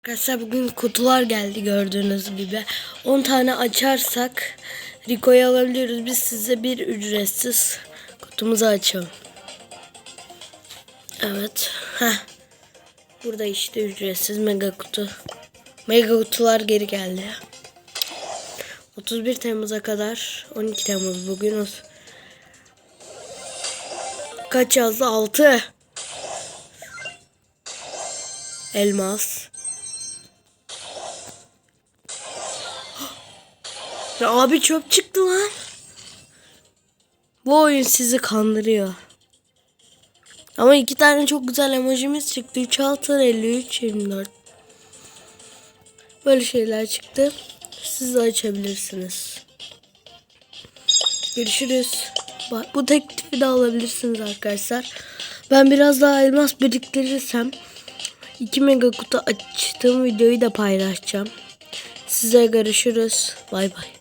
Arkadaşlar bugün kutular geldi gördüğünüz gibi. 10 tane açarsak Rico'yu alabiliyoruz. Biz size bir ücretsiz kutumuzu açalım. Evet. Heh. Burada işte ücretsiz mega kutu. Mega kutular geri geldi. 31 Temmuz'a kadar 12 Temmuz bugün. Kaç yazdı? 6. Elmas. Ya abi çöp çıktı lan. Bu oyun sizi kandırıyor. Ama iki tane çok güzel emojimiz çıktı. 3 6 53 24. Böyle şeyler çıktı. Siz de açabilirsiniz. Görüşürüz. Bak, bu teklifi de alabilirsiniz arkadaşlar. Ben biraz daha elmas biriktirirsem 2 mega kutu açtığım videoyu da paylaşacağım. Size görüşürüz. Bay bay.